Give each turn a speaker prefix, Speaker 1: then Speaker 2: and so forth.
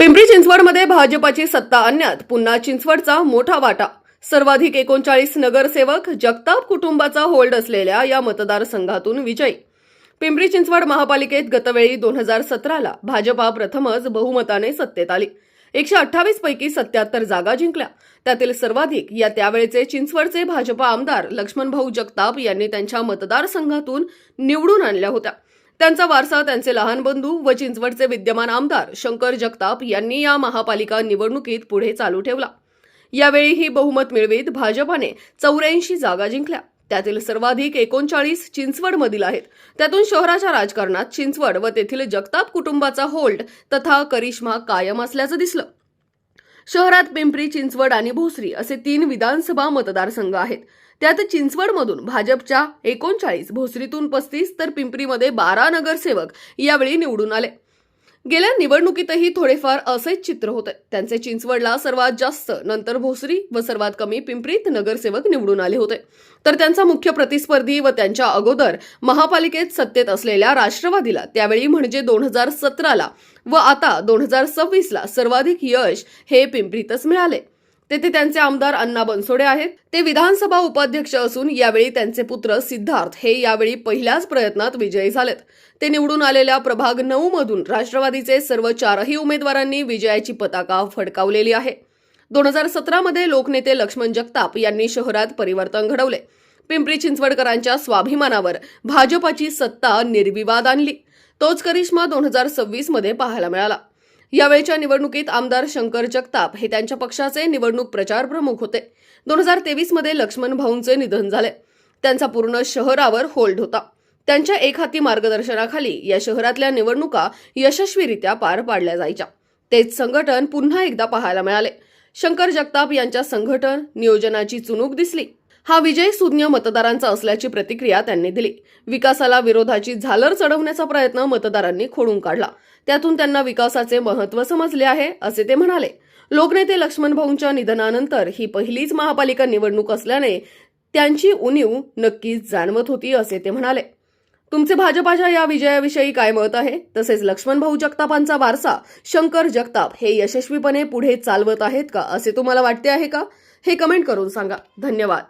Speaker 1: पिंपरी चिंचवडमध्ये भाजपाची सत्ता आणण्यात पुन्हा चिंचवडचा मोठा वाटा. सर्वाधिक एकोणचाळीस नगरसेवक जगताप कुटुंबाचा होल्ड असलेल्या या मतदारसंघातून विजयी. पिंपरी चिंचवड महापालिकेत गतवेळी दोन हजार सतराला भाजपा प्रथमच बहुमताने सत्तेत आली. एकशे अठ्ठावीस पैकी सत्याहत्तर जागा जिंकल्या. त्यातील सर्वाधिक या त्यावेळेचे चिंचवडचे भाजपा आमदार लक्ष्मणभाऊ जगताप यांनी त्यांच्या मतदारसंघातून निवडून आणल्या होत्या. त्यांचा वारसा त्यांचे लहान बंधू व चिंचवडचे विद्यमान आमदार शंकर जगताप यांनी या महापालिका निवडणुकीत पुढे चालू ठेवला. यावेळीही बहुमत मिळवीत भाजपाने चौऱ्याऐंशी जागा जिंकल्या. त्यातील सर्वाधिक एकोणचाळीस चिंचवडमधील आहेत. त्यातून शहराच्या राजकारणात चिंचवड व तेथील जगताप कुटुंबाचा होल्ड तथा करिश्मा कायम असल्याचं दिसलं. शहरात पिंपरी चिंचवड आणि भोसरी असे तीन विधानसभा मतदारसंघ आहेत. त्यात चिंचवडमधून भाजपच्या एकोणचाळीस भोसरीतून पस्तीस तर पिंपरीमध्ये बारा नगरसेवक यावेळी निवडून आले. गेल्या निवडणुकीतही थोडेफार असेच चित्र होते. त्यांचे चिंचवडला सर्वात जास्त नंतर भोसरी व सर्वात कमी पिंपरीत नगरसेवक निवडून आले होते. तर त्यांचा मुख्य प्रतिस्पर्धी व त्यांच्या अगोदर महापालिकेत सत्तेत असलेल्या राष्ट्रवादीला त्यावेळी म्हणजे दोन हजार सतराला व आता दोन हजार सव्वीसला सर्वाधिक यश हे पिंपरीतच मिळाले. तेथे त्यांचे आमदार अण्णा बनसोडे आहेत. ते विधानसभा उपाध्यक्ष असून यावेळी त्यांचे पुत्र सिद्धार्थ हे यावेळी पहिल्याच प्रयत्नात विजयी झालेत. ते निवडून आलेल्या प्रभाग नऊ मधून राष्ट्रवादीचे सर्व चारही उमेदवारांनी विजयाची पताका फडकावलेली आहे. दोन हजार सतरामध्ये लोकनेते लक्ष्मण जगताप यांनी शहरात परिवर्तन घडवले. पिंपरी चिंचवडकरांच्या स्वाभिमानावर भाजपाची सत्ता निर्विवाद आणली. तोच करिश्मा दोन हजार सव्वीसमध्ये पाहायला मिळाला. यावेळच्या निवडणुकीत आमदार शंकर जगताप हे त्यांच्या पक्षाचे निवडणूक प्रचार प्रमुख होते. दोन हजार तेवीसमध्ये लक्ष्मण भाऊंचे निधन झाले. त्यांचा पूर्ण शहरावर होल्ड होता. त्यांच्या एक हाती मार्गदर्शनाखाली या शहरातल्या निवडणुका यशस्वीरित्या पार पाडल्या जायच्या. तेच संघटन पुन्हा एकदा पाहायला मिळाले. शंकर जगताप यांच्या संघटन नियोजनाची चुणूक दिसली. हा विजय सुज्ञ मतदारांचा असल्याची प्रतिक्रिया त्यांनी दिली. विकासाला विरोधाची झालर चढवण्याचा प्रयत्न मतदारांनी खोडून काढला. त्यातून त्यांना विकासाचे महत्त्व समजले आहे असे ते म्हणाले. लोकनेते लक्ष्मण भाऊंच्या निधनानंतर ही पहिलीच महापालिका निवडणूक असल्याने त्यांची उणीव नक्कीच जाणवत होती असे ते म्हणाले. तुमचे भाजपाच्या या विजयाविषयी काय मत आहे? तसेच लक्ष्मण भाऊ जगतापांचा वारसा शंकर जगताप हे यशस्वीपणे पुढे चालवत आहेत का असे तुम्हाला वाटते आहे का? हे कमेंट करून सांगा. धन्यवाद.